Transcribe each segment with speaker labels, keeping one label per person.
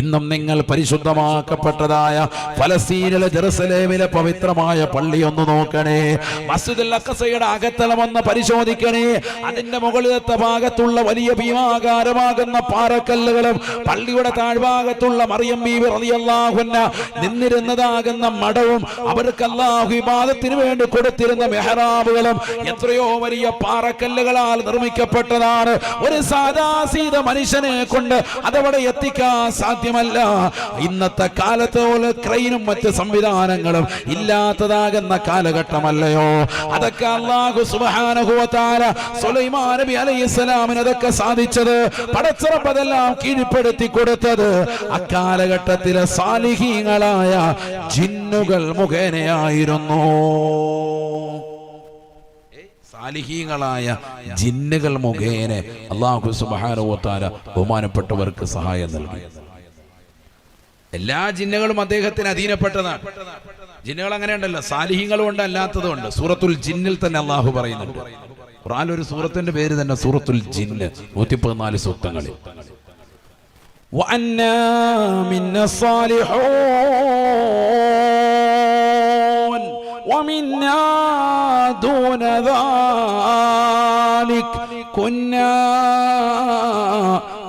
Speaker 1: ഇന്നും നിങ്ങൾ പരിശുദ്ധമാക്കപ്പെട്ടതായ ഫലസ്തീനിലെ ജെറുസലേമിലെ പവിത്രമായ പള്ളി ഒന്ന് നോക്കണേ. മസ്ജിദുൽ അക്കസയുടെ അകത്തളം ഒന്ന് പരിശോധിക്കണേ. അതിന്റെ മുകളിലത്തെ ഭാഗത്തുള്ള വലിയ ഭീമാകാരമാകുന്ന പാറക്കല്ലുകളും പള്ളിയുടെ താഴ്ഭാഗത്തുള്ള മറിയം ബീവി റളിയല്ലാഹുന്ന നിന്നിരുന്നതാകുന്ന മടവും അവർക്ക് അല്ലാഹു വിവാദത്തിന് വേണ്ടി കൊടുത്തിരുന്ന മെഹറാബുകളും എത്രയോ വലിയ പാറക്കല്ലുകളാൽ നിർമ്മിക്കപ്പെട്ടതാണ്. ഒരു സാദാസീത മനുഷ്യനെ കൊണ്ട് അതവിടെ എത്തിക്കാൻ സാധ്യമല്ല. ഇന്നത്തെ കാലത്ത് പോലെ മറ്റ് സംവിധാനങ്ങളും ഇല്ലാത്തതാകുന്ന കാലഘട്ടമല്ലയോ? അതൊക്കെ അള്ളാഹു സുബാനുഭവത്താല സുലൈമാ നബി അലൈഹിസ്സലാമിന് അതൊക്കെ സാധിച്ചത് പടച്ചിറപ്പതെല്ലാം കീഴ്പ്പെടുത്തി കൊടുത്തത്. അക്കാലഘട്ടത്തിലെ സാലിഹീങ്ങളായ ജിന്നുകൾ മുഖേനയായിരുന്നു. സാലിഹീങ്ങളായ ജിന്നുകൾ മുഖേന അള്ളാഹു സുബാനോത്താര ബഹുമാനപ്പെട്ടവർക്ക് സഹായം നൽകി. എല്ലാ ജിന്നുകളും അദ്ദേഹത്തിന് അധീനപ്പെട്ടതാണ് ജിന്നുകൾ അങ്ങനെ ഉണ്ടല്ലോ സാലിഹീങ്ങളും ഉണ്ട് അല്ലാത്തതും ഉണ്ട് സൂറത്തുൽ ജിന്നിൽ തന്നെ അള്ളാഹു പറയുന്നുണ്ട് ഖുർആൻ ഒരു സൂറത്തിന്റെ പേര് തന്നെ സൂറത്തുൽ ജിന്ന് നൂറ്റി പതിനാല് സൂക്തങ്ങളിൽ وأنا منا الصالحون ومنا دون ذلك كنا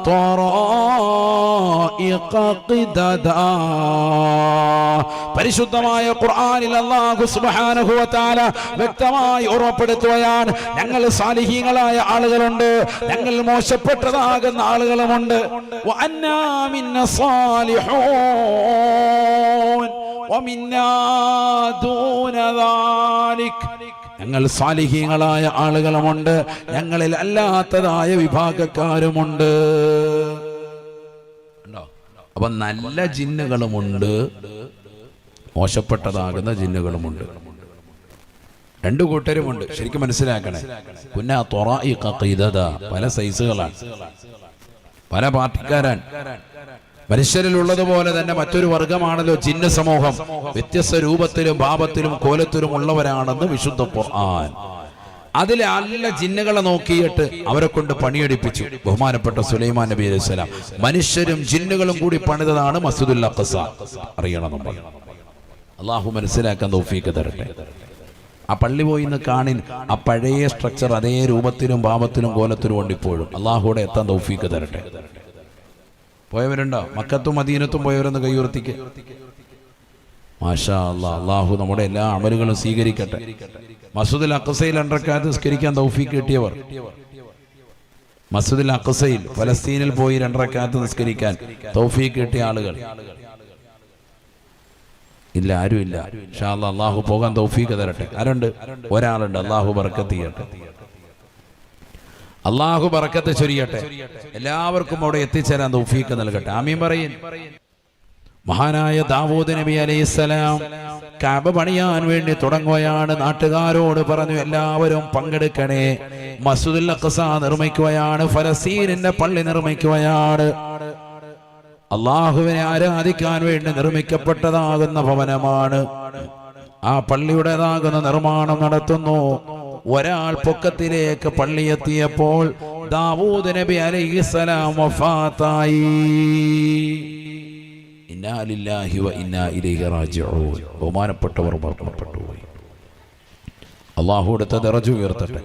Speaker 1: طرائق قددا പരിശുദ്ധമായ ഖുർആനിൽ അല്ലാഹു സുബ്ഹാനഹു വ തആല വ്യക്തമായി ഉറപ്പെടുത്തുകയാണ്. ഞങ്ങൾ സാലിഹീങ്ങളായ ആളുകളുണ്ട്. ഞങ്ങൾ മോശപ്പെട്ടതാകുന്ന ആളുകളുമുണ്ട്. മിന്ന ഞങ്ങൾ സാലിഹീങ്ങളായ ആളുകളുമുണ്ട്. ഞങ്ങളിൽ അല്ലാത്തതായ വിഭാഗക്കാരുമുണ്ട്? അപ്പൊ നല്ല ജിന്നുകളുമുണ്ട്. മോശപ്പെട്ടതാകുന്ന ജിന്നുകളുമുണ്ട്. രണ്ട് കൂട്ടരുമുണ്ട്. ശരിക്കും മനസ്സിലാക്കണേ. പിന്നെ കീതത പല സൈസുകളാണ്. പല പാർട്ടിക്കാരാണ്. മനുഷ്യരിലുള്ളതുപോലെ തന്നെ മറ്റൊരു വർഗമാണല്ലോ ജിന്ന സമൂഹം വ്യത്യസ്ത രൂപത്തിലും ഭാവത്തിലും കോലത്തിലും ഉള്ളവരാണെന്ന് വിശുദ്ധ ഖുർആൻ. അതിലെ അല്ല ജിന്നുകളെ നോക്കിയിട്ട് അവരെ കൊണ്ട് പണിയെടുപ്പിച്ചു. ബഹുമാനപ്പെട്ട സുലൈമാൻ നബി അലൈഹി സ്വലാം. മനുഷ്യരും ജിന്നുകളും കൂടി പണിതതാണ് മസ്ജിദുൽ അഖസ അറിയണം നമ്മൾ. അള്ളാഹു മനസ്സിലാക്കാൻ തൗഫീക്ക് തരട്ടെ. ആ പള്ളി പോയി ഇന്ന് കാണിൻ. ആ പഴയ സ്ട്രക്ചർ അതേ രൂപത്തിലും ഭാവത്തിലും കോലത്തിലും ഉണ്ട് ഇപ്പോഴും. അള്ളാഹുടെ എത്താൻ തൗഫീക്ക് തരട്ടെ. പോയവരുണ്ടോ? മക്കത്തും അധീനത്തും പോയവരൊന്ന് കൈയുയർത്തിക്ക്. മാഷാ അള്ളാഹു നമ്മുടെ എല്ലാ അമലുകളും സ്വീകരിക്കട്ടെ. മസൂദിൽ അക്കസയിൽ രണ്ടരക്കാലത്ത് നിസ്കരിക്കാൻ തൗഫീഖ് കിട്ടിയവർ. മസൂദിൽ അക്കസയിൽ ഫലസ്തീനിൽ പോയി രണ്ടരക്കാലത്ത് നിസ്കരിക്കാൻ തൗഫീഖ് കിട്ടിയ ആളുകൾ. ഇല്ല ആരുമില്ല. ഷാ അല്ലാ അള്ളാഹു പോകാൻ തൗഫീക്ക് തരട്ടെ. ആരുണ്ട്? ഒരാളുണ്ട്. അള്ളാഹു ബർക്കത്ത് ചെയ്യട്ടെ. അള്ളാഹു ബറക്കത്ത് ചൊരിയട്ടെ. എല്ലാവർക്കും അവിടെ എത്തിച്ചേരാൻ തൗഫീക്ക് നൽകട്ടെ. ആമീൻ പറയും. മഹാനായ ദാവൂദ് നബി അലൈഹിസ്സലാം കാബ പണിയാൻ വേണ്ടി തുടങ്ങുകയാണ്. നാട്ടുകാരോട് പറഞ്ഞു എല്ലാവരും പങ്കെടുക്കണേ. മസൂദുൽ അഖ്സ നിർമ്മിക്കുകയാണ്. ഫലസ്തീനിന്റെ പള്ളി നിർമ്മിക്കുകയാണ്. അള്ളാഹുവിനെ ആരാധിക്കാൻ വേണ്ടി നിർമ്മിക്കപ്പെട്ടതാകുന്ന ഭവനമാണ്. ആ പള്ളിയുടേതാകുന്ന നിർമ്മാണം നടത്തുന്നു. ഒരാൾ പൊക്കത്തിലേക്ക് പള്ളി എത്തിയപ്പോൾ ദാവൂദ് നബി അലൈഹിസ്സലാം വഫാത്തായി. ഇന്നാ വ ഇന്നാ ഇലൈഹി റാജിഊൻ. ബഹുമാനപ്പെട്ടവർ മരണപ്പെട്ടു പോയി. അള്ളാഹു എടുത്ത ഉയർത്തട്ടെ.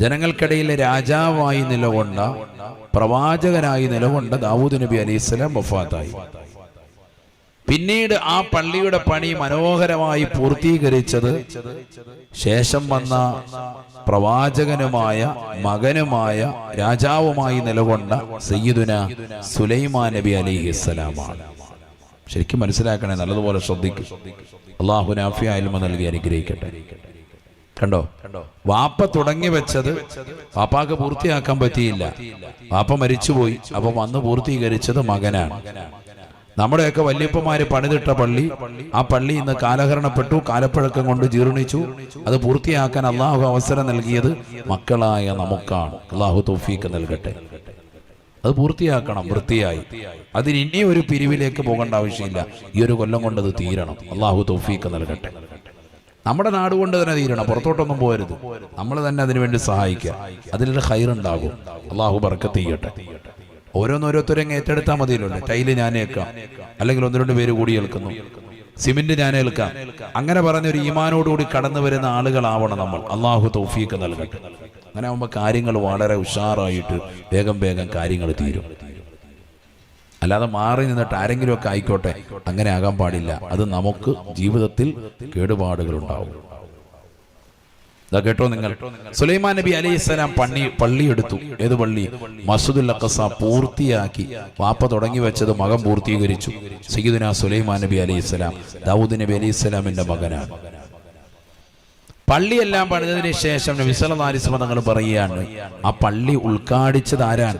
Speaker 1: ജനങ്ങൾക്കിടയിലെ രാജാവായി നിലകൊണ്ട പ്രവാചകനായി നിലകൊണ്ട ദാവൂദ് നബി അലൈഹിസ്സലാം വഫാത്തായി. പിന്നീട് ആ പള്ളിയുടെ പണി മനോഹരമായി പൂർത്തീകരിച്ചത് ശേഷം വന്ന പ്രവാചകനുമായ മകനുമായ രാജാവുമായി നിലകൊണ്ട സയ്യിദുന സുലൈമാ നബി അലിഹിസ്സലാമാണ് ശരിക്കും മനസ്സിലാക്കണേ നല്ലതുപോലെ ശ്രദ്ധിക്കും. അള്ളാഹു നാഫിയ അൽമ നൽകി അനുഗ്രഹിക്കട്ടെ. കണ്ടോ? വാപ്പ തുടങ്ങി വെച്ചത് വാപ്പാക്ക് പൂർത്തിയാക്കാൻ പറ്റിയില്ല. വാപ്പ മരിച്ചുപോയി. അപ്പൊ വന്ന് പൂർത്തീകരിച്ചത് മകനാണ്. നമ്മുടെയൊക്കെ വല്യപ്പന്മാര് പണിതിട്ട പള്ളി. ആ പള്ളി ഇന്ന് കാലഹരണപ്പെട്ടു കാലപ്പഴക്കം കൊണ്ട് ജീർണിച്ചു. അത് പൂർത്തിയാക്കാൻ അള്ളാഹു അവസരം നൽകിയത് മക്കളായ നമുക്കാണ്. അള്ളാഹു തോഫീക്ക് നൽകട്ടെ. അത് പൂർത്തിയാക്കണം വൃത്തിയായി. അതിന് ഇനി ഒരു പിരിവിലേക്ക് പോകേണ്ട ആവശ്യമില്ല. ഈ ഒരു കൊല്ലം കൊണ്ട് അത് തീരണം. അള്ളാഹു തോഫീക്ക് നൽകട്ടെ. നമ്മുടെ നാട് കൊണ്ട് തന്നെ തീരണം. പുറത്തോട്ടൊന്നും പോരുത് നമ്മൾ തന്നെ അതിനുവേണ്ടി സഹായിക്കുക. അതിലൊരു ഹൈറുണ്ടാകും അള്ളാഹു ബർക്കത്ത് ചെയ്യട്ടെ. ഓരോന്നോരോരുത്തരും ഏറ്റെടുത്താൽ മതിയല്ലോ. ടൈൽ ഞാനേക്കാം അല്ലെങ്കിൽ ഒന്ന് രണ്ട് പേര് കൂടി ഏൽക്കുന്നു. സിമെന്റ് ഞാൻ ഏൽക്കാം അങ്ങനെ പറഞ്ഞ ഒരു ഈമാനോടുകൂടി കടന്നു വരുന്ന ആളുകളാവണം നമ്മൾ. അള്ളാഹു തൗഫീക്ക് നൽകട്ടെ. അങ്ങനെ ആകുമ്പോൾ കാര്യങ്ങൾ വളരെ ഉഷാറായിട്ട് വേഗം വേഗം കാര്യങ്ങൾ തീരും. അല്ലാതെ മാറി നിന്നിട്ട് ആരെങ്കിലുമൊക്കെ ആയിക്കോട്ടെ അങ്ങനെ ആകാൻ പാടില്ല. അത് നമുക്ക് ജീവിതത്തിൽ കേടുപാടുകൾ ഉണ്ടാവും ഇതാ കേട്ടോ നിങ്ങൾ. സുലൈമാൻ നബി അലൈഹി സ്വലാം പള്ളി പള്ളി എടുത്തു ഏത് പള്ളി? മസൂദുൽ അക്കസ പൂർത്തിയാക്കി. വാപ്പ തുടങ്ങി വെച്ചത് മകൻ പൂർത്തീകരിച്ചു. സയ്യിദുന സുലൈമാൻ നബി അലൈഹി സ്വലാം. ദാവൂദ് നബി അലൈഹി സ്വലാമിന്റെ മകനാണ്. പള്ളിയെല്ലാം പണിതതിനു ശേഷം നബി സല്ലല്ലാഹി അലൈഹി പറയുകയാണ് ആ പള്ളി ഉൾക്കാടിച്ചത് ആരാണ്?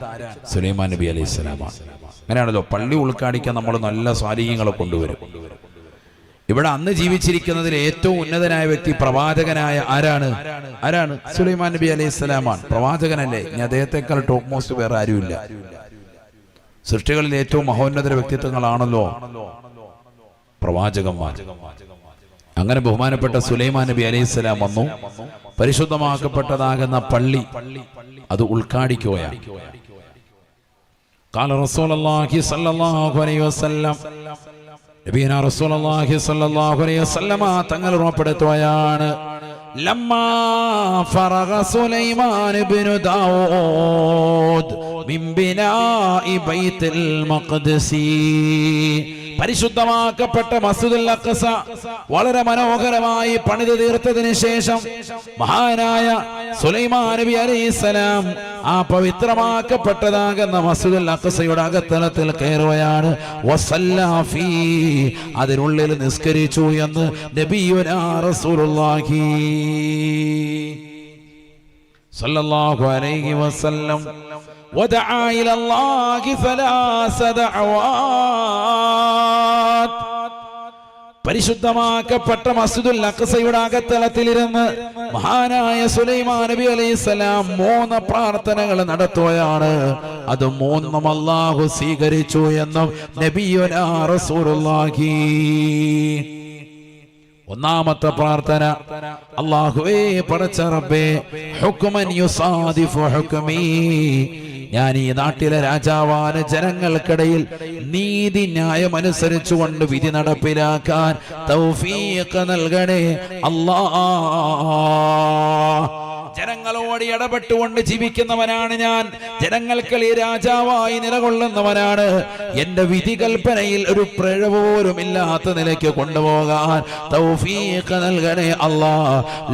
Speaker 1: സുലൈമാൻ നബി അലൈഹി സ്വലാമാണ്. അങ്ങനെയാണല്ലോ പള്ളി ഉൾക്കാടിക്കാൻ നമ്മൾ നല്ല സ്വാധീനങ്ങളെ കൊണ്ടുവരും. ഇവിടെ അന്ന് ജീവിച്ചിരിക്കുന്നതിൽ ഏറ്റവും ഉന്നതനായ വ്യക്തി പ്രവാചകനായ ആരാണ്? ആരാണ്? സുലൈമാൻ നബി അലൈഹി സ്വലാമാണ്. പ്രവാചകനല്ലേ? ഇനി അദ്ദേഹത്തെക്കാൾ ടോപ്പ് മോസ്റ്റ് വേറെ ആരുമില്ല. സൃഷ്ടികളിൽ ഏറ്റവും മഹോന്നത വ്യക്തിത്വങ്ങളാണല്ലോ പ്രവാചകന്മാർ. അങ്ങനെ ബഹുമാനപ്പെട്ട സുലൈമാൻ നബി അലൈഹി സ്വലാം വന്നു. പരിശുദ്ധമാക്കപ്പെട്ടതാകുന്ന പള്ളി അത് ഉൾക്കാടിക്കുകയാണ്. കാല റസൂൽ അലൈഹി വസല്ലം നബീന റസൂലുള്ളാഹി സ്വല്ലല്ലാഹു അലൈഹി വസല്ലമ തങ്ങൾ ഉറപ്പെടുത്തുകയാണ്. ലമ്മാ ഫറഗ സുലൈമാൻ ഇബ്നു ദാവൂദ് മിൻ ബിനാഇ ബൈത്തുൽ മഖ്ദിസി. പരിശുദ്ധമാക്കപ്പെട്ട മസ്ജിദുൽ അക്കസ വളരെ മനോഹരമായി പണിത് തീർത്തതിന് ശേഷം മഹാനായ സുലൈമാൻ നബി അലൈഹിസ്സലാം ആ പവിത്രമാക്കപ്പെട്ടതാകുന്ന മസ്ജിദുൽ അഖസയുടെ അകത്തലത്തിൽ കയറുകയാണ്. അതിനുള്ളിൽ നിസ്കരിച്ചു എന്ന് നബിയുനാ റസൂലുള്ളാഹി. സല്ലല്ലാഹു അലൈഹി വസല്ലം ودعا إلى الله ثلاث دعوات പരിശുദ്ധമാക്കപ്പെട്ട മസ്ജിദുൽ അഖ്സയുടെ അകത്തളത്തിലിരുന്ന് മഹാനായ സുലൈമാൻ നബി അലൈഹിസ്സലാം മൂന്ന് പ്രാർത്ഥനകൾ നടത്തുകയാണ് അത് മൂന്നും അല്ലാഹു സ്വീകരിച്ചു എന്നും നബിയുനാ റസൂലുള്ളാഹി ഒന്നാമത്തെ പ്രാർത്ഥന. അള്ളാഹുവേ പടച്ച റബ്ബേ ഹുക്മൻ യുസാദിഫു ഹുക്മി. ഞാൻ ഈ നാട്ടിലെ രാജാവാന് ജനങ്ങൾക്കിടയിൽ നീതി ന്യായം അനുസരിച്ചുകൊണ്ട് വിധി നടപ്പിലാക്കാൻ തൗഫീഖ് നൽകണേ. അല്ലാ ജനങ്ങളോട് ഇടപെട്ടുകൊണ്ട് ജീവിക്കുന്നവനാണ് ഞാൻ. ജനങ്ങൾക്ക് രാജാവായി നിലകൊള്ളുന്നവനാണ്. എന്റെ വിധി കൽപ്പനയിൽ ഒരു പിഴ പോലും ഇല്ലാത്ത നിലയ്ക്ക് കൊണ്ടുപോകാൻ തൗഫീഖ് നൽകണേ അല്ലാ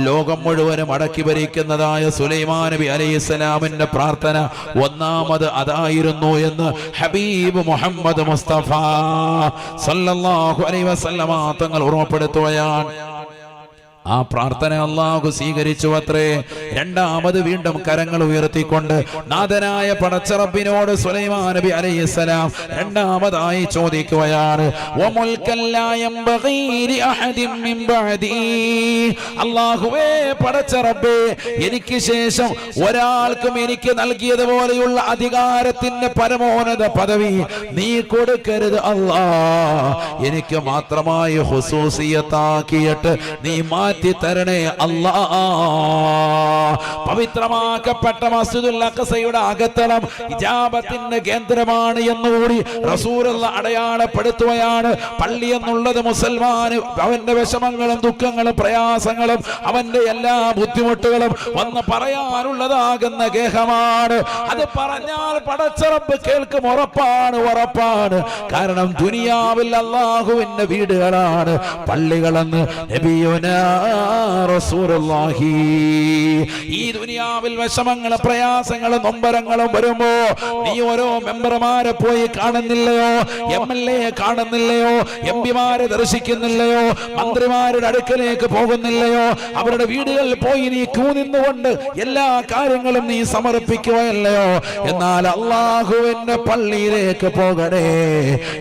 Speaker 1: ലോകം മുഴുവനും അടക്കി ഭരിക്കുന്നതായ സുലൈമാൻ നബി അലൈഹി സ്വലാമിന്റെ പ്രാർത്ഥന ഒന്നാമത് അതായിരുന്നു എന്ന് ഹബീബ് മുഹമ്മദ് മുസ്തഫ സല്ലല്ലാഹു അലൈഹി വസല്ലമ തങ്ങൾ ഓർമ്മപ്പെടുത്തുകയാണ് ആ പ്രാർത്ഥന അള്ളാഹു സ്വീകരിച്ചു അത്രേ രണ്ടാമത് വീണ്ടും കരങ്ങൾ ഉയർത്തിക്കൊണ്ട് നാഥനായ പടച്ചറബിനോട് സുലൈമാൻ നബി അലൈഹിസ്സലാം രണ്ടാമതായി ചോദിക്കുകയാണ്. അള്ളാഹുവേ പടച്ചറബേ എനിക്ക് ശേഷം ഒരാൾക്കും എനിക്ക് നൽകിയതുപോലെയുള്ള അധികാരത്തിന്റെ പരമോന്നത പദവി നീ കൊടുക്കരുത് അല്ലാ എനിക്ക് മാത്രമായി ഹുസൂസിയത്താക്കിയിട്ട് നീ മാറ്റി തരണേ അല്ലാ. പവിത്രമാക്കപ്പെട്ട മസ്ജിദുൽ അഖസയുടെ അകത്തളം ഇജാബത്തിന്റെ കേന്ദ്രമാണ് എന്നുകൂടി റസൂലുള്ള അടയാളപ്പെടുത്തുകയാണ്. പള്ളി എന്നുള്ളത് മുസൽമാന് അവന്റെ വിഷമങ്ങളും ദുഃഖങ്ങളും പ്രയാസങ്ങളും അവന്റെ എല്ലാ ബുദ്ധിമുട്ടുകളും വന്ന് പറയാനുള്ളതാകുന്ന ഗേഹമാണ്. അത് പറഞ്ഞാൽ പടച്ചറപ്പ് കേൾക്കും ഉറപ്പാണ് ഉറപ്പാണ്. കാരണം ദുനിയാവിൽ അള്ളാഹുവിന്റെ വീടുകളാണ് പള്ളികളെന്ന് നബിയുനാ ഈ ദുനിയാവിൽ വിഷമങ്ങളും പ്രയാസങ്ങളും നൊമ്പരങ്ങളും വരുമ്പോ നീ ഓരോ മെമ്പർമാരെ പോയി കാണുന്നില്ലയോ? എം എൽ എ കാണുന്നില്ലയോ? എം പിമാരെ ദർശിക്കുന്നില്ലയോ? മന്ത്രിമാരുടെ അടുക്കലേക്ക് പോകുന്നില്ലയോ? അവരുടെ വീടുകളിൽ പോയി നീ ക്യൂ നിന്നുകൊണ്ട് എല്ലാ കാര്യങ്ങളും നീ സമർപ്പിക്കുകയല്ലയോ? എന്നാൽ അള്ളാഹുവിന്റെ പള്ളിയിലേക്ക് പോകണേ.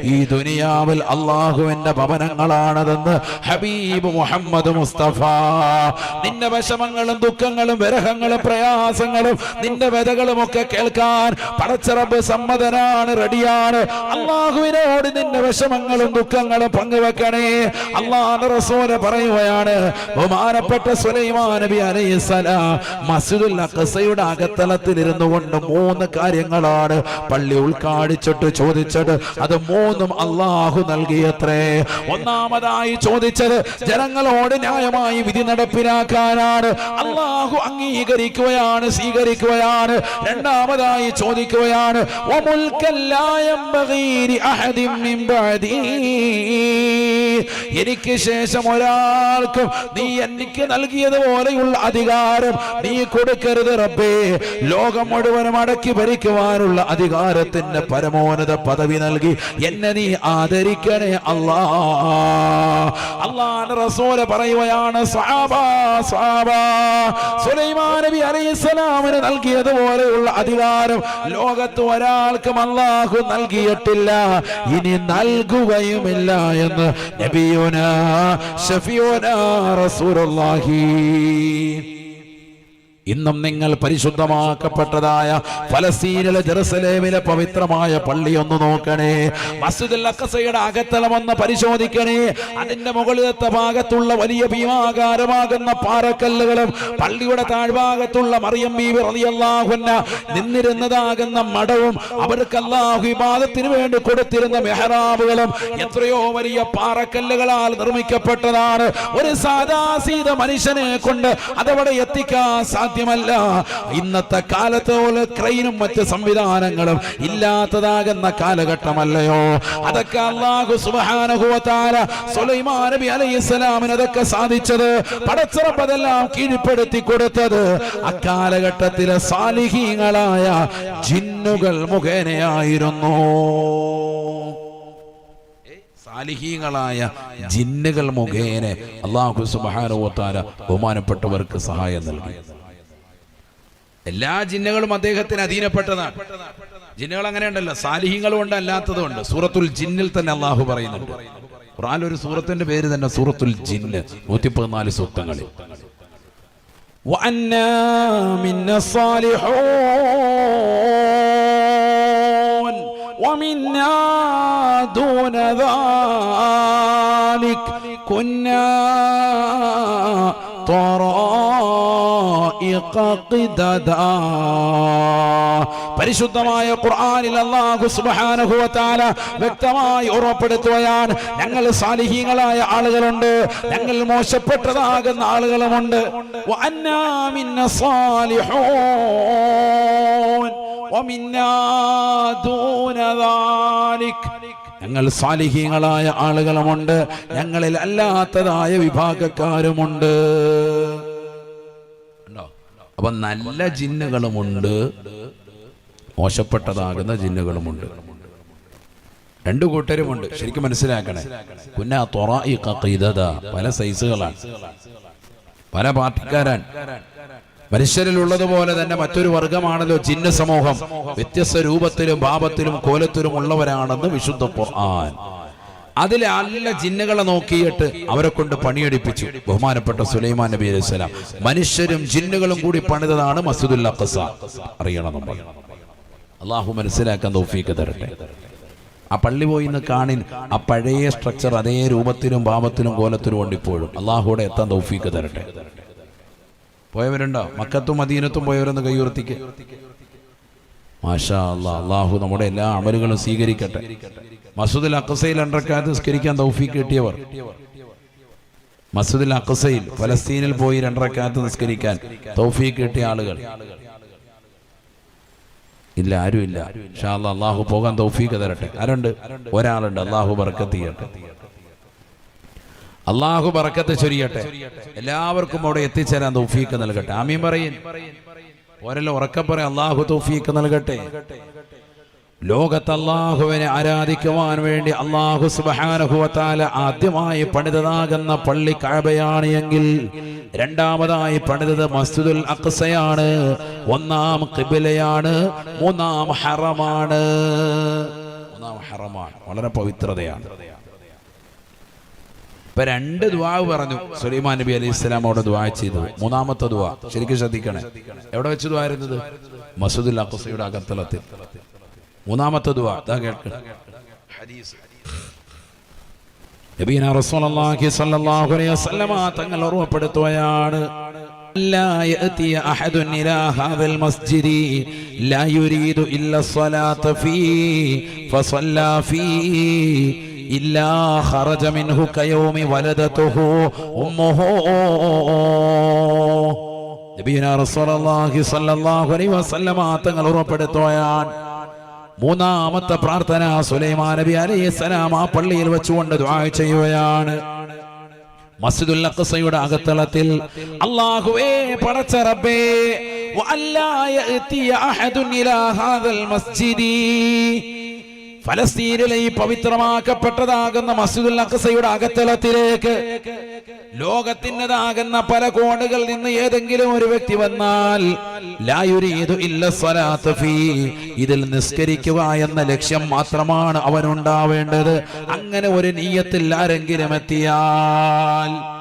Speaker 1: ഈ ദുനിയാവിൽ അള്ളാഹുവിന്റെ ഭവനങ്ങളാണതെന്ന് ഹബീബ് മുഹമ്മദ് മുസ്തഫ നിന്റെ വിഷമങ്ങളും ദുഃഖങ്ങളും വിരഹങ്ങളും പ്രയാസങ്ങളും നിന്റെ വ്യതകളും ഒക്കെ കേൾക്കാൻ പടച്ചറബ് സമ്മതനാണ് റെഡിയാണ്. അള്ളാഹുവിനോട് നിന്റെ വിഷമങ്ങളും ദുഃഖങ്ങളും പങ്കുവെക്കണേ. അള്ളാഹ് പറയുകയാണ് ബഹുമാനപ്പെട്ട സുലൈമാൻ നബി അലൈഹിസ്സലാം മസ്ജിദുൽ അഖസയുടെ അകത്തലത്തിൽ ഇരുന്നു കൊണ്ട് മൂന്ന് കാര്യങ്ങളാണ് പള്ളി ഉൾക്കാടിച്ചിട്ട് ചോദിച്ചത്. അത് മൂന്നും അള്ളാഹു നൽകിയത്രേ. ഒന്നാമതായി ചോദിച്ചത് ജനങ്ങളോട് ന്യായമായി ന്യായമായ വിധി നടപ്പിലാക്കാനാണ്. അള്ളാഹു അംഗീകരിക്കുകയാണ് സ്വീകരിക്കുകയാണ് രണ്ടാമതായി ചോദിക്കുകയാണ്. എനിക്ക് ശേഷം ഒരാൾക്കും നീ എനിക്ക് നൽകിയതുപോലെയുള്ള അധികാരം നീ കൊടുക്കരുത് റബ്ബേ. ലോകം മുഴുവനും അടക്കി ഭരിക്കുവാനുള്ള അധികാരത്തിന് പരമോന്നത പദവി നൽകി. എന്നെ നീ ആദരിക്കണേ അള്ളാ അള്ളാഹ് റസോല പറയുകയാണ് സ്വഹാബാ. സുലൈമാൻ നബി നൽകിയതുപോലെയുള്ള അധികാരം ലോകത്ത് ഒരാൾക്കും അള്ളാഹു നൽകിയിട്ടില്ല ഇനി നൽകുകയുമില്ല എന്ന് നബിയുന ഷഫിയുന റസൂലുള്ളാഹി ഇന്നും നിങ്ങൾ പരിശുദ്ധമാക്കപ്പെട്ടതായ ഫലസ്തീനിലെ ജെറുസലേമിലെ പവിത്രമായ പള്ളി ഒന്ന് നോക്കണേ. മസ്ജിദുൽ അക്കസയുടെ അകത്തളം ഒന്ന് പരിശോധിക്കണേ. അതിന്റെ മുകളിലത്തെ ഭാഗത്തുള്ള വലിയ ഭീമാകാരമാകുന്ന പാറക്കല്ലുകളും പള്ളിയുടെ താഴ്ഭാഗത്തുള്ള മറിയം ബീവി റളിയല്ലാഹുന്ന നിന്നിരുന്നതാകുന്ന മടവും അവർക്ക് അല്ലാഹു ഇബാദത്തിന് വേണ്ടി കൊടുത്തിരുന്ന മെഹറാബുകളും എത്രയോ വലിയ പാറക്കല്ലുകളാൽ നിർമ്മിക്കപ്പെട്ടതാണ്. ഒരു സാദാസീത മനുഷ്യനെ കൊണ്ട് അതവിടെ എത്തിക്കാൻ സാധ്യമല്ല. ഇന്നത്തെ കാലത്ത് പോലെ ക്രെയിനും മറ്റ് സംവിധാനങ്ങളും ഇല്ലാത്തതാകുന്ന കാലഘട്ടമല്ലയോ? അതൊക്കെ അള്ളാഹു സുബാനുഭവത്താല സുലൈമാൻ നബി അലൈഹിസ്സലാമിന് അതൊക്കെ സാധിച്ചത് പടച്ചിറപ്പതെല്ലാം കീഴ്പ്പെടുത്തി കൊടുത്തത്. അക്കാലഘട്ടത്തിലെ സാലിഹീങ്ങളായ ജിന്നുകൾ മുഖേനയായിരുന്നു. സാലിഹീങ്ങളായ ജിന്നുകൾ മുഖേന അള്ളാഹു സുബാനുവത്താര ബഹുമാനപ്പെട്ടവർക്ക് സഹായം നൽകി. എല്ലാ ജിന്നുകളും അദ്ദേഹത്തിന് അധീനപ്പെട്ടതാണ് ജിന്നുകൾ അങ്ങനെ ഉണ്ടല്ലോ സാലിഹീങ്ങളും ഉണ്ട് അല്ലാത്തതും ഉണ്ട് സൂറത്തുൽ ജിന്നിൽ തന്നെ അള്ളാഹു പറയുന്നുണ്ട് ഖുർആൻ ഒരു സൂറത്തിന്റെ പേര് തന്നെ സൂറത്തുൽ ജിന്ന് നൂറ്റി പതിനാല് സൂക്തങ്ങളിൽ وأنا منا الصالحون ومنا دون ذلك كنا طرائق قددا പരിശുദ്ധമായ ഖുർആനിൽ അല്ലാഹു സുബ്ഹാനഹു വ തആല വ്യക്തമായി ഉറപ്പെടുത്തുകയാണ്. ഞങ്ങൾ സാലിഹീങ്ങളായ ആളുകളുണ്ട്. ഞങ്ങൾ മോശപ്പെട്ടതാകുന്ന ആളുകളുമുണ്ട്. വ അന്നാ മിന്ന സാലിഹൂൻ വ മിന്നാ ദൂന ദാലിക്. ഞങ്ങൾ സാലിഹീങ്ങളായ ആളുകളുമുണ്ട്. ഞങ്ങളിൽ അല്ലാത്തതായ വിഭാഗക്കാരുമുണ്ട്? അപ്പൊ നല്ല ജിന്നുകളുമുണ്ട്. മോശപ്പെട്ടതാകുന്ന ജിന്നുകളുമുണ്ട്. രണ്ടു കൂട്ടരുമുണ്ട്. ശരിക്കും മനസ്സിലാക്കണേ. തൊറായി കീതത പല സൈസുകളാണ്. പല പാർട്ടിക്കാരാൻ മനുഷ്യരിലുള്ളതുപോലെ തന്നെ മറ്റൊരു വർഗമാണല്ലോ ജിന്ന സമൂഹം. വ്യത്യസ്ത രൂപത്തിലും ഭാവത്തിലും കോലത്തിലും ഉള്ളവരാണെന്ന് വിശുദ്ധ ഖുർആൻ. അതിലെ നല്ല ജിന്നുകളെ നോക്കിയിട്ട് അവരെ കൊണ്ട് പണിയെടുപ്പിച്ചു. ബഹുമാനപ്പെട്ട സുലൈമാൻ നബി അലൈഹി സ്വലാം. മനുഷ്യരും ജിന്നുകളും കൂടി പണിതതാണ് മസ്ജിദുൽ അഖസ അറിയണം നമ്മൾ. അള്ളാഹു മനസ്സിലാക്കാൻ തോഫീക്ക് തരട്ടെ. ആ പള്ളി പോയി ഇന്ന് കാണിൻ ആ പഴയ സ്ട്രക്ചർ അതേ രൂപത്തിലും ഭാവത്തിലും കോലത്തിലും ഉണ്ട് ഇപ്പോഴും അള്ളാഹുടെ എത്താൻ തൗഫീക്ക് തരട്ടെ. പോയവരുണ്ടോ? മക്കത്തും മദീനത്തും പോയവരൊന്ന് കൈയുർത്തിക്ക് മാഷാ അല്ലാ അള്ളാഹു നമ്മുടെ എല്ലാ അമലുകളും സ്വീകരിക്കട്ടെ. മസൂദിൽ അക്കസയിൽ രണ്ടരക്കാലത്ത് നിസ്കരിക്കാൻ തൗഫീക്ക് കിട്ടിയവർ. മസൂദിൽ അക്കസയിൽ ഫലസ്തീനിൽ പോയി രണ്ടരക്കാലത്ത് നിസ്കരിക്കാൻ തൗഫീക്ക് കിട്ടിയ ആളുകൾ. ഇല്ല ആരുമില്ല ഷാ അള്ളാഹു പോകാൻ തൗഫീക്ക് തരട്ടെ. ആരുണ്ട്? ഒരാളുണ്ട്. അള്ളാഹു ബർക്കത്ത് ചെയ്യട്ടെ. അള്ളാഹു ബറക്കത്ത് ചൊരിയട്ടെ. എല്ലാവർക്കും അവിടെ എത്തിച്ചേരാൻ തൗഫീക്ക് നൽകട്ടെ. ആമീൻ പറയും. ഓരല്ലോ ഉറക്കം പറയാം അള്ളാഹു തൗഫീക്ക് നൽകട്ടെ. ലോകത്ത് അള്ളാഹുവിനെ ആരാധിക്കുവാൻ വേണ്ടി അള്ളാഹു സുബാനുഭവത്താല ആദ്യമായി പണിതതാകുന്ന പള്ളി കഴബയാണ് എങ്കിൽ രണ്ടാമതായി പണിതത് മസ്ജിദുൽ അക്സയാണ് ഒന്നാം കിബിലയാണ് മൂന്നാം ഹറമാണ്. മൂന്നാം ഹറമാണ്. വളരെ പവിത്രതയാണ്. ഇപ്പൊ രണ്ട് ദുവാ പറഞ്ഞു സുലൈമാൻ നബി അലൈഹി ഇസ്ലാം അവിടെ ദുവാ ചെയ്തത് മൂന്നാമത്തെ ദുവാ ശരിക്കും ശ്രദ്ധിക്കണേ എവിടെ വെച്ച് ദുവാ ഇരുന്നത് മസൂദുൽ അഖസയുടെ അകത്തളത്തിൽ മൂന്നാമത്തെ ദുവാ ഇതാ കേൾക്ക് നബീന റസൂലുള്ളാഹി സ്വല്ലല്ലാഹു അലൈഹി വസല്ലമ തങ്ങൾ ഓർമ്മപ്പെടുത്തുകയാണ് لا يأتي أحد إلى هذا المسجد لا يريد إلا الصلاة فيه فصلى فيه إلا خرج منه كيوم ولدته أمه നബീന റസൂലുള്ളാഹി സ്വല്ലല്ലാഹു അലൈഹി വസല്ലമ തങ്ങൾ ഉറപ്പെടുത്തുകയാണ് മൂന്നാമത്തെ പ്രാർത്ഥന സുലൈമാൻ നബി അലൈഹിസ്സലാം ആ പള്ളിയിൽ വെച്ചുകൊണ്ട് ദുആ ചെയ്യുകയാണ് മസ്ജിദുൽ അഖ്സയുടെ അകത്തളത്തിൽ അല്ലാഹുവേ പടച്ച റബ്ബേ വഅല്ലാ യഅതി അഹദുൻ ഇലാ ഹാദൽ മസ്ജിദി ഫലസ്തീനിലെ ഈ പവിത്രമാക്കപ്പെട്ടതാകുന്ന മസ്ജിദുൽ അഖസയുടെ അകത്തളത്തിലേക്ക് ലോകത്തിന്റെതാകുന്ന പല കോണുകളിൽ നിന്ന് ഏതെങ്കിലും ഒരു വ്യക്തി വന്നാൽ ഇതിൽ നിസ്കരിക്കുക എന്ന ലക്ഷ്യം മാത്രമാണ് അവനുണ്ടാവേണ്ടത്. അങ്ങനെ ഒരു നീയത്തിൽ ആരെങ്കിലും എത്തിയാൽ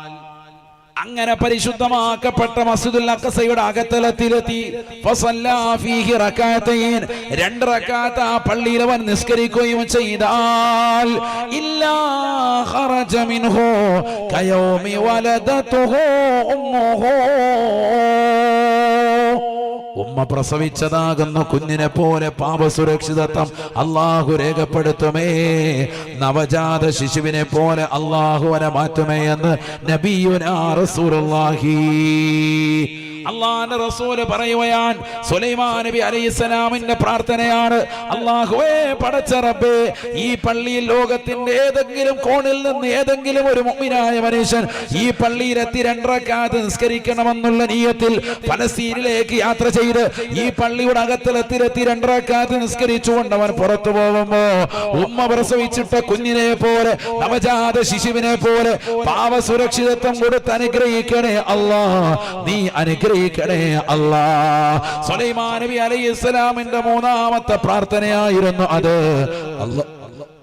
Speaker 1: അങ്ങനെ പരിശുദ്ധമാക്കപ്പെട്ട മസ്ജിദുൽ അകത്തലത്തിലെത്തി. രണ്ട് റകഅത്ത് ആ പള്ളിയിൽ അവൻ നിസ്കരിക്കുകയും ചെയ്താൽ ഇല്ലാ ഉമ്മ പ്രസവിച്ചതാകുന്ന കുഞ്ഞിനെ പോലെ പാപസുരക്ഷിതത്വം അള്ളാഹു രേഖപ്പെടുത്തുമേ. നവജാത ശിശുവിനെ പോലെ അള്ളാഹുവനെ മാറ്റുമേ എന്ന് നബിയുനാ റസൂലുള്ളാഹി. അള്ളാന്റെ റസൂൽ പറയുകയാൻ സുലൈമാ നബി അലൈഹിസ്സലാമിന്റെ പ്രാർത്ഥനയാണ്. അള്ളാഹുവേ പടച്ച റബ്ബേ ഈ പള്ളിയിൽ ലോകത്തിന്റെ ഏതെങ്കിലും കോണിൽ നിന്ന് ഏതെങ്കിലും ഒരു മുഅ്മിനായ മനുഷ്യൻ ഈ പള്ളിയിലെത്തി രണ്ടരക്കാത്ത് നിസ്കരിക്കണമെന്നുള്ള നീയത്തിൽ ഫലസ്തീനിലേക്ക് യാത്ര ചെയ്ത് ഈ പള്ളിയുടെ അകത്തിലെത്തിലെത്തി രണ്ടരക്കാത്ത് നിസ്കരിച്ചുകൊണ്ട് അവൻ പുറത്തു പോകുമ്പോ ഉമ്മ പ്രസവിച്ചിട്ട കുഞ്ഞിനെ പോലെ നവജാത ശിശുവിനെ പോലെ പാവ സുരക്ഷിതത്വം കൊടുത്ത് അനുഗ്രഹിക്കണേ അല്ലാ നീ അനുഗ്രഹിക്കണേ അല്ലാ. സുലൈമാൻ നബി അലൈഹി ഇസ്ലാമിന്റെ മൂന്നാമത്തെ പ്രാർത്ഥനയായിരുന്നു അത്.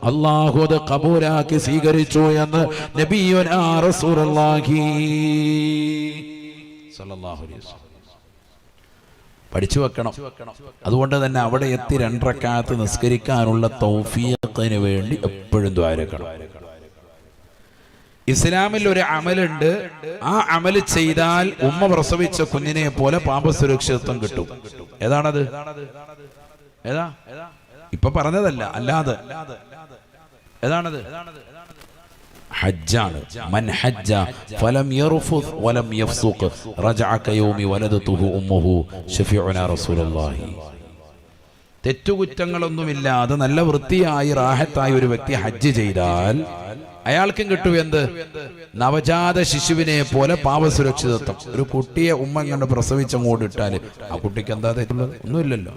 Speaker 1: അള്ളാഹു അത് കബൂലാക്കി സ്വീകരിച്ചു എന്ന് നബിയുനാ റസൂലുള്ളാഹി അലൈഹി വസല്ലം. പഠിച്ചു വെക്കണം. അതുകൊണ്ട് തന്നെ അവിടെ എത്തി രണ്ടരക്കാലത്ത് നിസ്കരിക്കാനുള്ള തൗഫീഖിന് വേണ്ടി എപ്പോഴും ദ്വാരക്കണം. ഇസ്ലാമിൽ ഒരു അമലുണ്ട്. ആ അമൽ ചെയ്താൽ ഉമ്മ പ്രസവിച്ച കുഞ്ഞിനെ പോലെ പാപ സുരക്ഷിതത്വം കിട്ടും. ഏതാണത്? ഏതാ? ഇപ്പൊ പറഞ്ഞതല്ല അല്ലാതെ. ഏതാണത്? ഹജ്ജാണ്. മൻ ഹജ്ജ ഫലം യർഫുസ് വലം യഫ്സുഖ്. റജഅ കയൗമി വലദതുഹു ഉമ്മുഹു ശഫീഉന റസൂലുള്ളാഹി. തെറ്റുകുറ്റങ്ങളൊന്നുമില്ലാതെ നല്ല വൃത്തിയായി റാഹത്തായി ഒരു വ്യക്തി ഹജ്ജ് ചെയ്താൽ അയാൾക്കും കിട്ടും എന്ത്? നവജാത ശിശുവിനെ പോലെ പാപസുരക്ഷിതത്വം. ഒരു കുട്ടിയെ ഉമ്മ കണ്ട് പ്രസവിച്ചങ്ങോട്ട് ഇട്ടാൽ ആ കുട്ടിക്ക് എന്താ തെറ്റുള്ളത്? ഒന്നുമില്ലല്ലോ.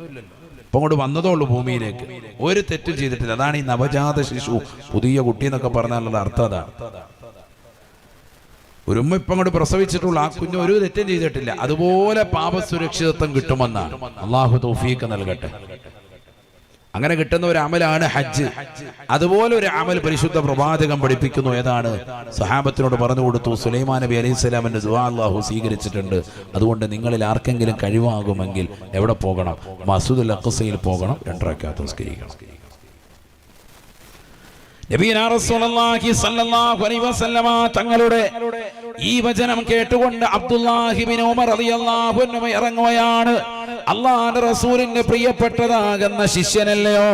Speaker 1: ഇപ്പൊ അങ്ങോട്ട് വന്നതേ ഉള്ളൂ ഭൂമിയിലേക്ക്. ഒരു തെറ്റും ചെയ്തിട്ടില്ല. അതാണ് ഈ നവജാത ശിശു പുതിയ കുട്ടി എന്നൊക്കെ പറഞ്ഞാലുള്ള അർത്ഥം അതാണ് ഒരു ഉമ്മ ഇപ്പം അങ്ങോട്ട് പ്രസവിച്ചിട്ടുള്ള ആ കുഞ്ഞ് ഒരു തെറ്റും ചെയ്തിട്ടില്ല. അതുപോലെ പാപസുരക്ഷിതത്വം കിട്ടുമെന്നാണ്. അള്ളാഹു തൗഫീഖ് നൽകട്ടെ. അങ്ങനെ കിട്ടുന്ന ഒരു അമലാണ് ഹജ്ജ്. അതുപോലെ ഒരു അമൽ പരിശുദ്ധ പ്രവാചകം പഠിപ്പിക്കുന്നു. ഏതാണ്? സഹാബത്തിനോട് പറഞ്ഞു കൊടുത്തു സുലൈമാൻ നബി അലൈഹി സ്വലാമിന്റെ അള്ളാഹു സ്വീകരിച്ചിട്ടുണ്ട്. അതുകൊണ്ട് നിങ്ങളിൽ ആർക്കെങ്കിലും കഴിവാകുമെങ്കിൽ എവിടെ പോകണം? മസൂദുൽ അഖസയിൽ പോകണം രണ്ടരക്കാത്ത നിസ്കരിക്കണം. തങ്ങളുടെ ഈ വചനം കേട്ടുകൊണ്ട് അബ്ദുല്ലാഹിബിൻ ഉമർ റളിയല്ലാഹു അൻഹു ഇറങ്ങുകയാണ് അള്ളാഹുവിന്റെ റസൂലിന്റെ പ്രിയപ്പെട്ടതാകുന്ന ശിഷ്യനല്ലയോ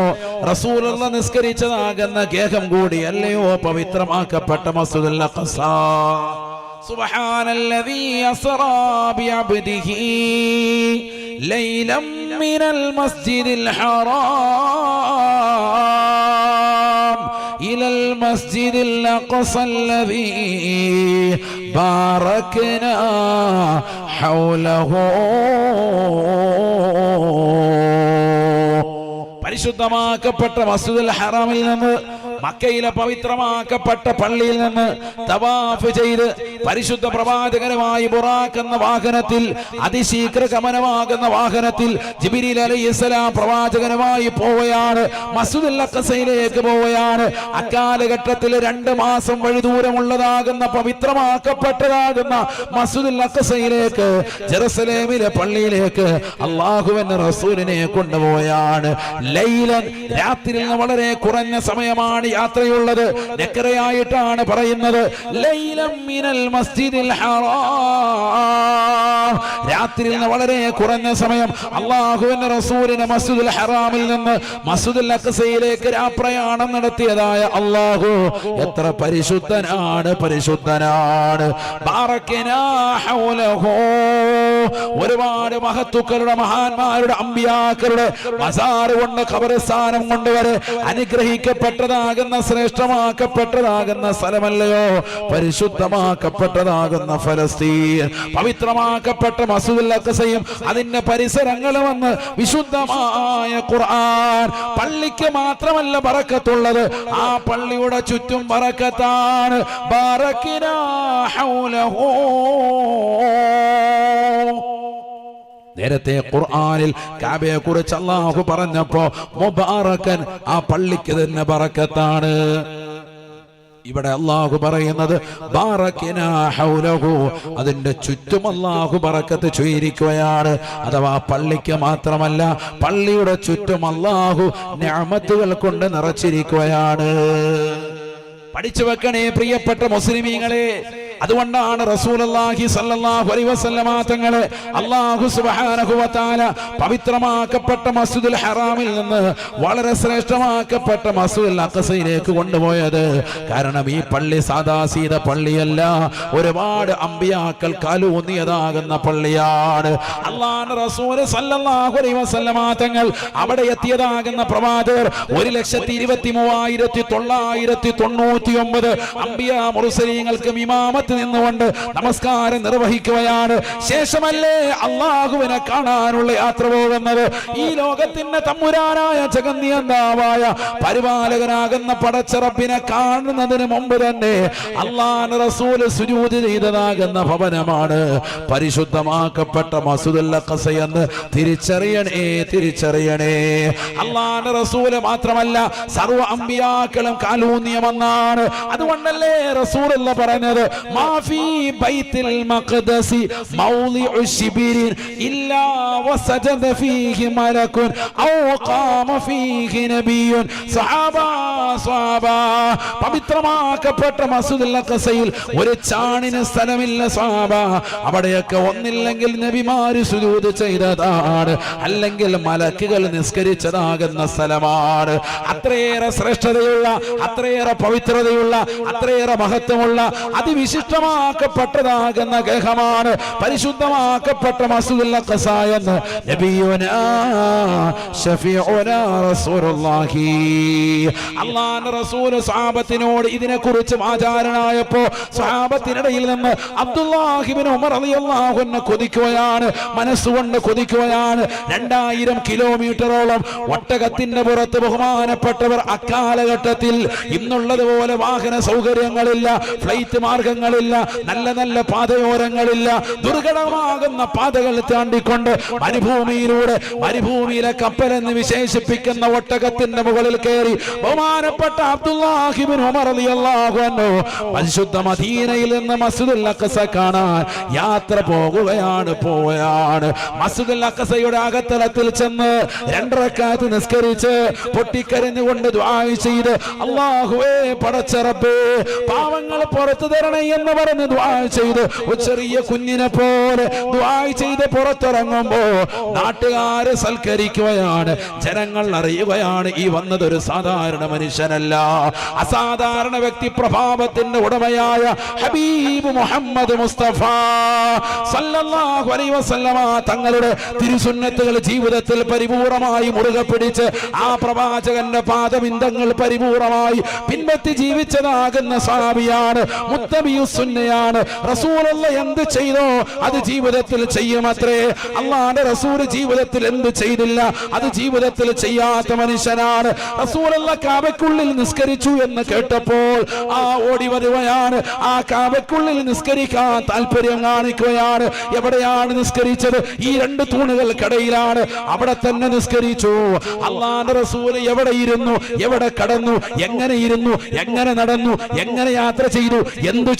Speaker 1: റസൂലുള്ള നിസ്കരിച്ചതാകുന്ന ഗേഹം കൂടി അല്ലയോ പവിത്രമാക്കപ്പെട്ട മസ്ജിദുൽ അഖ്സ سبحان الذي أسرى بعبده ليلا من المسجد الحرام إلى المسجد الأقصى الذي باركنا حوله. പരിശുദ്ധമാക്കപ്പെട്ട മസ്ജിദുൽ ഹറാമിൽ നിന്ന് മക്കയിലെ പവിത്രമാക്കപ്പെട്ട പള്ളിയിൽ നിന്ന് തവാഫ് ചെയ്ത് പരിശുദ്ധ പ്രവാചകനുമായി ബുറാഖ് എന്ന വാഹനത്തിൽ അതിശീഘ്ര ഗമനമാകുന്ന വാഹനത്തിൽ ജിബിരിൽ അലൈഹിസ്സലാം പ്രവാചകനുമായി പോവുകയാണ് മസ്ജിദുൽ പോവുകയാണ്. അക്കാലഘട്ടത്തിൽ രണ്ട് മാസം വഴി ദൂരമുള്ളതാകുന്ന പവിത്രമാക്കപ്പെട്ടതാകുന്ന മസ്ജിദുൽ ജെറുസലേമിലെ പള്ളിയിലേക്ക് അള്ളാഹുവിന്റെ റസൂലിനെ കൊണ്ടുപോയാണ് രാത്രിയിൽ വളരെ കുറഞ്ഞ സമയമാണ് യാത്രയുള്ളത്. നെക്കരയായിട്ടാണ് പറയുന്നത്. മസ്ജിദിൽ രാത്രിയിൽ വളരെ കുറഞ്ഞ സമയം അള്ളാഹുവിന്റെ റസൂലിന് മസ്ജിദുൽ ഹറാമിൽ നിന്ന് മസ്ജിദുൽ അക്സയിലേക്ക് രാപ്രയാണം നടത്തിയതായ അള്ളാഹു എത്ര പരിശുദ്ധനാണ് പരിശുദ്ധനാണ്. ഒരുപാട് മഹത്തുക്കളുടെ മഹാന്മാരുടെ അമ്പിയാക്കളുടെ മസാറ് കൊണ്ട് ഖബർസ്ഥാനം കൊണ്ടുവരെ അനുഗ്രഹിക്കപ്പെട്ടതാകുന്ന ശ്രേഷ്ഠമാക്കപ്പെട്ടതാകുന്ന സ്ഥലമല്ലയോ? പരിശുദ്ധമാക്കപ്പെട്ടതാകുന്ന ഫലസ്തീൻ. പവിത്രമാക്കപ്പെട്ട മസൂദുൽ അഖസയും അതിന്റെ പരിസരങ്ങളും വന്ന് വിശുദ്ധമായ ഖുർആൻ പള്ളിക്ക് മാത്രമല്ല ബറക്കത്തുള്ളത് ആ പള്ളിയുടെ ചുറ്റും ബറക്കത്താണ് ബറക്കിനാ ഹൗലഹു. നേരത്തെ ഖുർആനിൽ കാബയെ കുറിച്ച് അള്ളാഹു പറഞ്ഞപ്പോ മുബാറക്കൻ ആ പള്ളിക്ക് തന്നെ പറക്കത്താണ് ഇവിടെ അള്ളാഹു പറയുന്നത്. അതിന്റെ ചുറ്റും അള്ളാഹു പറക്കത്ത് ചുയിരിക്കുകയാണ് അഥവാ പള്ളിക്ക് മാത്രമല്ല പള്ളിയുടെ ചുറ്റും അള്ളാഹു ഞാമത്തുകൾ കൊണ്ട് നിറച്ചിരിക്കുകയാണ് പഠിച്ചു വെക്കണേ പ്രിയപ്പെട്ട മുസ്ലിമീങ്ങളെ അതുകൊണ്ടാണ് വസല്ലമ തങ്ങളെ അല്ലാഹു സുബ്ഹാനഹു വ പവിത്രമാക്കപ്പെട്ട മസ്ജിദുൽ ഹറാമിൽ നിന്ന് വളരെ ശ്രേഷ്ഠമാക്കപ്പെട്ട മസ്ജിദുൽ അഖസയിലേക്ക് കൊണ്ടുപോയത്. കാരണം ഈ പള്ളി സാദാ പള്ളിയല്ല ഒരുപാട് അമ്പിയാക്കൾ കലൂന്നിയതാകുന്ന പള്ളിയാണ്. അള്ളാഹു റസൂൽ തങ്ങൾ അവിടെ എത്തിയതാകുന്ന പ്രവാചകർ ഒരു ലക്ഷത്തി ഇരുപത്തി മൂവായിരത്തി തൊള്ളായിരത്തി തൊണ്ണൂറ്റി ഒമ്പത് അമ്പിയ മുറുസലീങ്ങൾക്ക് ഇമാമത്ത് നിന്നുകൊണ്ട് നമസ്കാരം നിർവഹിക്കുകയാണ്. ശേഷമല്ലേ അള്ളാഹുവിനെ കാണാനുള്ള യാത്ര പോകുന്നത്? ഈ ലോകത്തിന്റെ തമ്പുരാനായ ജഗന്നിയന്താവായ പരിപാലകനാകുന്ന പടച്ചിറപ്പിനെ കാണുന്നതിന് മുമ്പ് തന്നെ അള്ളാൻ റസൂൽ സുജൂതി ചെയ്തതാകുന്ന ഭവനമാണ്. പരിശുദ്ധമാക്കപ്പെട്ട മസുദുല്ല കസയെന്ന് തിരിച്ചറിയണേ തിരിച്ചറിയണേ. അള്ളാൻ റസൂൽ മാത്രമല്ല സർവ അമ്പിയാക്കളും കാലൂന്നിയമെന്നാണ്. അതുകൊണ്ടല്ലേ റസൂൽ എന്ന് മാഫി ബൈത്തിൽ മഖ്ദസി മൗലി ശിബിരിൻ ഇല്ലാ വസജദ ഫീഹി മലക്കുൻ ഔ ഖാമ ഫീഹി നബിയുൻ സ്വഹാബ സ്വഹാബ പവിത്രമാക്കപ്പെട്ട മസ്ജിദുൽ അഖസയിൽ ഒരു ചാണിന് സ്ഥലമില്ല സ്വഹാബ അവിടെയൊക്കെ ഒന്നില്ലെങ്കിൽ നബിമാര് സുജൂദ് ചെയ്തതാണ്. അല്ലെങ്കിൽ മലക്കുകൾ നിസ്കരിച്ചതാകുന്ന സ്ഥലമാണ്. അത്രയേറെ ശ്രേഷ്ഠതയുള്ള അത്രയേറെ പവിത്രതയുള്ള അത്രയേറെ മഹത്വമുള്ള അതിവിശിഷ്ടമാക്കപ്പെട്ടതാകുന്ന ഗേഹമാണ് പരിശുദ്ധമാക്കപ്പെട്ട മസൂദുൽ ഖസ എന്ന് നബിയുനാ ഷഫീഉനാ റസൂലുള്ളാഹി. ഇതിനെക്കുറിച്ച് ആചാരനായപ്പോ സ്വഹാബത്തിനിടയിൽ നിന്ന് അബ്ദുല്ലാഹിബിൻ ഉമർ റളിയല്ലാഹു അൻഹു കൊതിക്കുകയാണ് മനസ്സുകൊണ്ട് കൊതിക്കുകയാണ്. രണ്ടായിരം കിലോമീറ്ററോളം ഒട്ടകത്തിന്റെ പുറത്ത് ബഹുമാനപ്പെട്ടവർ അക്കാലഘട്ടത്തിൽ ഇന്നുള്ളതുപോലെ വാഹന സൗകര്യങ്ങളില്ല ഫ്ലൈറ്റ് മാർഗങ്ങളില്ല നല്ല നല്ല പാതയോരങ്ങളില്ല. ദുർഘടമാകുന്ന പാതകൾ താണ്ടിക്കൊണ്ട് മരുഭൂമിയിലൂടെ മരുഭൂമിയിലെ കപ്പൽ എന്ന് വിശേഷിപ്പിക്കുന്ന ഒട്ടകത്തിന്റെ മുകളിൽ കയറി ബഹുമാനപ്പെട്ട അബ്ദുല്ലാഹിബിൻ ഉമർ അൻഹു പരിശുദ്ധ മദീനയിൽ നിന്ന് മസ്ജിദുൽ അഖസ കാണാൻ യാത്ര പോകുകയാണ് പോവുകയാണ്. മസ്ജിദുൽ അഖസയുടെ അകത്തലത്തിൽ ചെന്ന് രണ്ടരക്കാത്ത് നിസ്കരിച്ച് പൊട്ടിക്കരഞ്ഞുകൊണ്ട് ദുആ ചെയ്ത് അല്ലാഹുവേ പടച്ചറപ്പേ പാവങ്ങൾ പുറത്തു തരണേ എന്ന് പറഞ്ഞ് ദുആ ചെയ്ത്. ഒരു ചെറിയ കുഞ്ഞിനെ പോലെ ചെയ്ത് പുറത്തിറങ്ങുമ്പോ നാട്ടുകാരെ സൽക്കരിക്കുകയാണ്. ജനങ്ങൾ അറിയുകയാണ് ഈ വന്നത് ഒരു സാധാരണ മനുഷ്യനല്ല. അസാധാരണ വ്യക്തി പ്രഭാവത്തിന്റെ ഉടമയായ ഹബീബ് മുഹമ്മദ് മുസ്തഫ സല്ലല്ലാഹു അലൈഹി വസല്ലമ തങ്ങളുടെ തിരുസുന്നത്തുകൾ ജീവിതത്തിൽ പരിപൂർണമായി മുറുകെ പിടിച്ച് ആ പ്രവാചകന്റെ പാദബിന്ദങ്ങൾ പരിപൂർണമായി പിൻപറ്റി ജീവിച്ചതാകുന്ന സാബിയാണ് മുത്തബിയു സുന്നയാണ്. റസൂലുള്ള എന്ത് ചെയ്തോ അത് ജീവിതത്തിൽ ചെയ്യുമത്രേ. അള്ളാന്റെ റസൂൽ ജീവിതത്തിൽ എന്ത് ചെയ്തില്ല അത് ജീവിതത്തിൽ ചെയ്യാത്ത മനുഷ്യനാണ്. റസൂലുള്ള കാബയ്ക്കുള്ളിൽ നിസ്കരിച്ചു എന്ന് കേട്ടപ്പോൾ ആ ഓടി വരുകയാണ്. ആ കാബയ്ക്കുള്ളിൽ നിസ്കരിക്കാൻ താല്പര്യം കാണിക്കുകയാണ്. എവിടെയാണ് നിസ്കരിച്ചത്? ഈ രണ്ട് തൂണുകൾക്കിടയിലാണ് അവിടെ തന്നെ നിസ്കരിച്ചു. അള്ളാന്റെ റസൂൽ എവിടെ ഇരുന്നു? എവിടെ കടന്നു? എങ്ങനെ ഇരുന്നു? എങ്ങനെ നടന്നു? എങ്ങനെ യാത്ര ചെയ്തു? എന്തു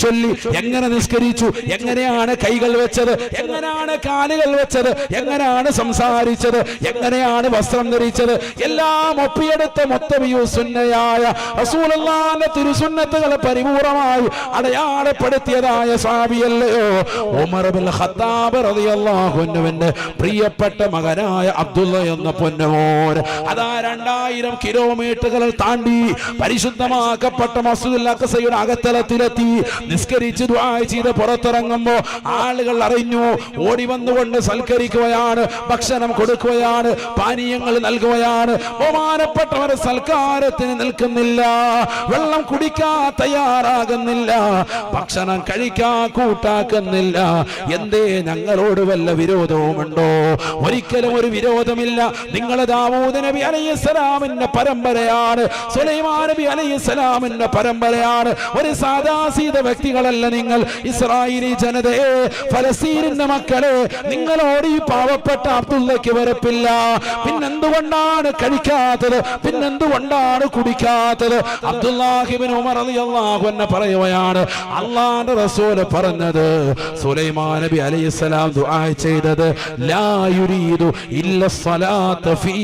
Speaker 1: എങ്ങനെ നിസ്കരിച്ചു? എങ്ങനെയാണ് കൈകൾ വെച്ചത്? എങ്ങനെയാണ് കാലുകൾ വെച്ചത്? എങ്ങനെയാണ് സംസാരിച്ചത്? എങ്ങനെയാണ് വസ്ത്രം ധരിച്ചത്? എല്ലാം ഒപ്പിയെടുത്ത മൊത്തം സുന്നയായ റസൂലല്ലാന്റെ തിരുസുന്നത്തുകളെ പരിപൂർണമായി അടയാളപ്പെടുത്തിയതായ സ്വാമിയല്ലയോ ഉമർ ബിൻ ഖത്താബ് പ്രിയപ്പെട്ട മകനായ അബ്ദുള്ള എന്ന പൊന്നമോൻ. അതാ രണ്ടായിരം കിലോമീറ്ററുകൾ താണ്ടി പരിശുദ്ധമാക്കപ്പെട്ട മസ്ജിദുൽ അഖസയുടെ അകത്തലത്തിലെത്തി. നിസ്കരിച്ച് ചെയ്ത് പുറത്തിറങ്ങുമ്പോ ആളുകൾ അറിഞ്ഞു ഓടി വന്നുകൊണ്ട് സൽക്കരിക്കുകയാണ് ഭക്ഷണം കൊടുക്കുകയാണ് പാനീയങ്ങൾ നൽകുകയാണ്. ബഹുമാനപ്പെട്ടവർ സൽക്കാരത്തിന് നിൽക്കുന്നില്ല വെള്ളം കുടിക്കാൻ തയ്യാറാകുന്നില്ല ഭക്ഷണം കഴിക്കാൻ കൂട്ടാക്കുന്നില്ല. എന്തേ ഞങ്ങളോട് വല്ല വിരോധവുമുണ്ടോ? ഒരിക്കലും ഒരു വിരോധമില്ല. നിങ്ങൾ ദാവൂദ് നബി അലൈഹിസ്സലാമിന്റെ പരമ്പരയാണ് സുലൈമാൻ നബി അലൈഹിസ്സലാമിന്റെ പരമ്പരയാണ്. ഒരു സാദാസീത വ്യക്തികളല്ല നിങ്ങൾ. ഇസ്രായേലി ജനതയെ ഫലസ്തീനിന്റെ മക്കളെ നിങ്ങളോട് ഈ പാവപ്പെട്ട അബ്ദുള്ളക്ക് വരപ്പില്ല പിന്നെന്തുകൊണ്ടാണ് കഴിക്കാത്തത്? പിന്നെന്തുകൊണ്ടാണ് കുടിക്കാത്തത്? അബ്ദുല്ലാഹിബിൻ ഉമർ റളിയല്ലാഹു അൻഹു പറയുകയാണ് അള്ളാന്റെ റസൂൽ പറഞ്ഞത് സുലൈമാൻ നബി അലൈഹി സ്വലാം ദുആ ചെയ്തത് ലാ യുരീദു ഇല്ല സ്വലാത്ത ഫീ.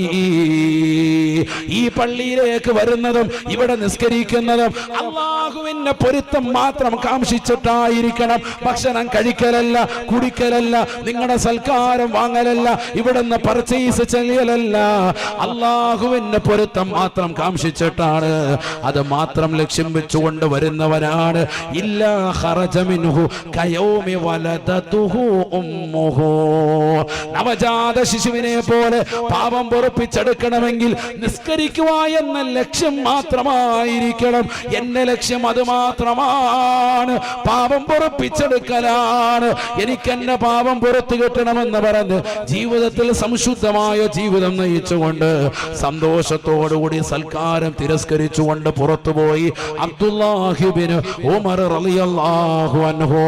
Speaker 1: ഈ പള്ളിയിലേക്ക് വരുന്നതും ഇവിടെ നിസ്കരിക്കുന്നതും അള്ളാഹുവിന്റെ പൊരുത്തം മാത്രം കാംക്ഷിച്ചിട്ടായിരിക്കണം ഭക്ഷണം കഴിക്കലല്ല കുടിക്കലല്ല നിങ്ങളുടെ സൽക്കാരം വാങ്ങലല്ല ഇവിടുന്ന് പർച്ചേസ് ചെയ്യലല്ല. അള്ളാഹുവിന്റെ പൊരുത്തം മാത്രം കാംക്ഷിച്ചിട്ടാണ്. അത് മാത്രം ലക്ഷ്യം വെച്ചുകൊണ്ട് ഉമ്മുഹു. നവജാത ശിശുവിനെ പോലെ പാപം പൊറപ്പിച്ചെടുക്കണമെങ്കിൽ നിസ്കരിക്കുക എന്ന ലക്ഷ്യം മാത്രമായിരിക്കണം. എന്റെ ലക്ഷ്യം അത് മാത്രമാണ്. പാപം പൊറപ്പിച്ചെടുക്കലാണ്. എനിക്ക് എന്റെ പാപം പുറത്തു കിട്ടണമെന്ന് പറഞ്ഞ് ജീവിതത്തിൽ സംശുദ്ധമായ ജീവിതം നയിച്ചുകൊണ്ട് സന്തോഷത്തോടുകൂടി സൽക്കാരം തിരസ്കരിച്ചുകൊണ്ട് പുറത്തുപോയി അബ്ദുല്ലാഹിബിന് ഉമർ റളിയല്ലാഹു അൻഹു